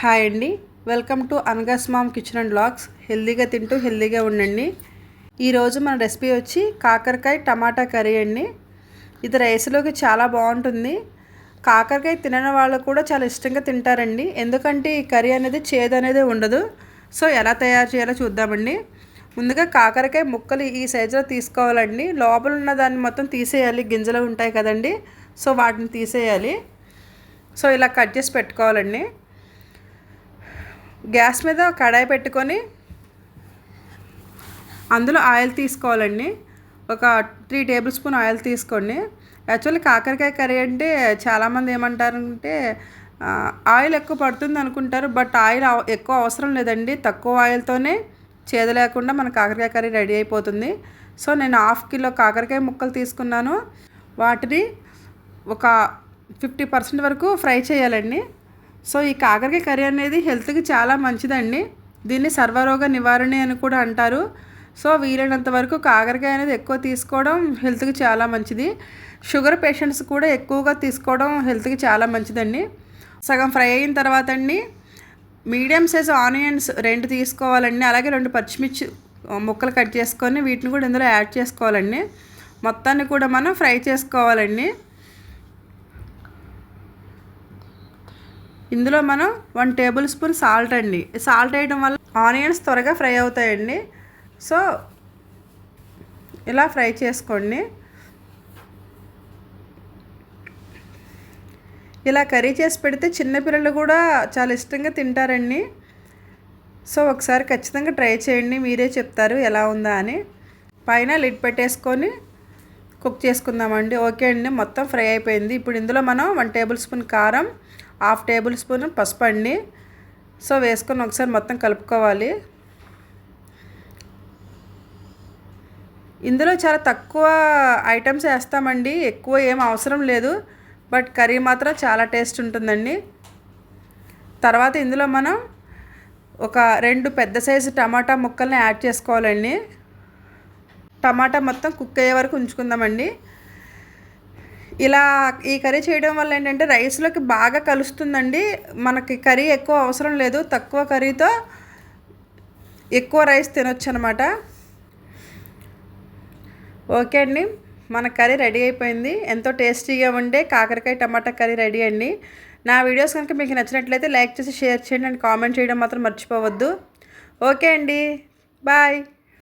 Hi అండి. Welcome to అనగాస్ mom kitchen and blogs. హెల్దీగా తింటూ హెల్దీగా ఉండండి. ఈరోజు మన రెసిపీ వచ్చి కాకరకాయ టమాటా కర్రీ అండి. ఇది రైస్లోకి చాలా బాగుంటుంది. కాకరకాయ తినని వాళ్ళు కూడా చాలా ఇష్టంగా తింటారండి. ఎందుకంటే ఈ కర్రీ అనేది చేదు అనేది ఉండదు. సో ఎలా తయారు చేయాలో చూద్దామండి. ముందుగా కాకరకాయ ముక్కలు ఈ సైజులో తీసుకోవాలండి. లోపల ఉన్న దాన్ని మొత్తం తీసేయాలి. గింజలు ఉంటాయి కదండి. సో వాటిని తీసేయాలి. సో ఇలా కట్ చేసి పెట్టుకోవాలండి. గ్యాస్ మీద కడాయి పెట్టుకొని అందులో ఆయిల్ తీసుకోవాలండి. ఒక త్రీ టేబుల్ స్పూన్ ఆయిల్ తీసుకోండి. యాక్చువల్లీ కాకరకాయ కర్రీ అంటే చాలామంది ఏమంటారంటే ఆయిల్ ఎక్కువ పడుతుంది అనుకుంటారు బట్ ఆయిల్ ఎక్కువ అవసరం లేదండి. తక్కువ ఆయిల్తోనే చేదు లేకుండా మన కాకరకాయ కర్రీ రెడీ అయిపోతుంది. సో నేను హాఫ్ కిలో కాకరకాయ ముక్కలు తీసుకున్నాను. వాటిని ఒక ఫిఫ్టీ పర్సెంట్ వరకు ఫ్రై చేయాలండి. సో ఈ కాకరకాయ కర్రీ అనేది హెల్త్కి చాలా మంచిదండి. దీన్ని సర్వరోగ నివారణ అని కూడా అంటారు. సో వీలైనంత వరకు కాకరకాయ అనేది ఎక్కువ తీసుకోవడం హెల్త్కి చాలా మంచిది. షుగర్ పేషెంట్స్ కూడా ఎక్కువగా తీసుకోవడం హెల్త్కి చాలా మంచిదండి. సగం ఫ్రై అయిన తర్వాత అండి మీడియం సైజ్ ఆనియన్స్ రెండు తీసుకోవాలండి. అలాగే రెండు పచ్చిమిర్చి ముక్కలు కట్ చేసుకొని వీటిని కూడా ఇందులో యాడ్ చేసుకోవాలండి. మొత్తాన్ని కూడా మనం ఫ్రై చేసుకోవాలండి. ఇందులో మనం వన్ టేబుల్ స్పూన్ సాల్ట్ అండి. సాల్ట్ వేయడం వల్ల ఆనియన్స్ త్వరగా ఫ్రై అవుతాయండి. సో ఇలా ఫ్రై చేసుకోండి. ఇలా కర్రీ చేసి పెడితే చిన్నపిల్లలు కూడా చాలా ఇష్టంగా తింటారండి. సో ఒకసారి ఖచ్చితంగా ట్రై చేయండి. మీరే చెప్తారు ఎలా ఉందా అని. పైన లిడ్ పెట్టేసుకొని కుక్ చేసుకుందామండి. ఓకే అండి మొత్తం ఫ్రై అయిపోయింది. ఇప్పుడు ఇందులో మనం వన్ టేబుల్ స్పూన్ కారం హాఫ్ టేబుల్ స్పూన్ పసుపు అండి. సో వేసుకొని ఒకసారి మొత్తం కలుపుకోవాలి. ఇందులో చాలా తక్కువ ఐటమ్స్ వేస్తామండి. ఎక్కువ ఏం అవసరం లేదు. బట్ కర్రీ మాత్రం చాలా టేస్ట్ ఉంటుందండి. తర్వాత ఇందులో మనం ఒక రెండు పెద్ద సైజు టమాటా ముక్కల్ని యాడ్ చేసుకోవాలండి. టమాటా మొత్తం కుక్ అయ్యే వరకు ఉంచుకుందామండి. ఇలా ఈ కర్రీ చేయడం వల్ల ఏంటంటే రైస్లోకి బాగా కలుస్తుందండి. మనకి కర్రీ ఎక్కువ అవసరం లేదు. తక్కువ కర్రీతో ఎక్కువ రైస్ తినొచ్చు అనమాట ఓకే అండి. మన కర్రీ రెడీ అయిపోయింది. ఎంతో టేస్టీగా ఉండే కాకరకాయ టమాటా కర్రీ రెడీ అండి. నా వీడియోస్ కనుక మీకు నచ్చినట్లయితే లైక్ చేసి షేర్ చేయండి. అండ్ కామెంట్ చేయడం మాత్రం మర్చిపోవద్దు. ఓకే అండి. బాయ్.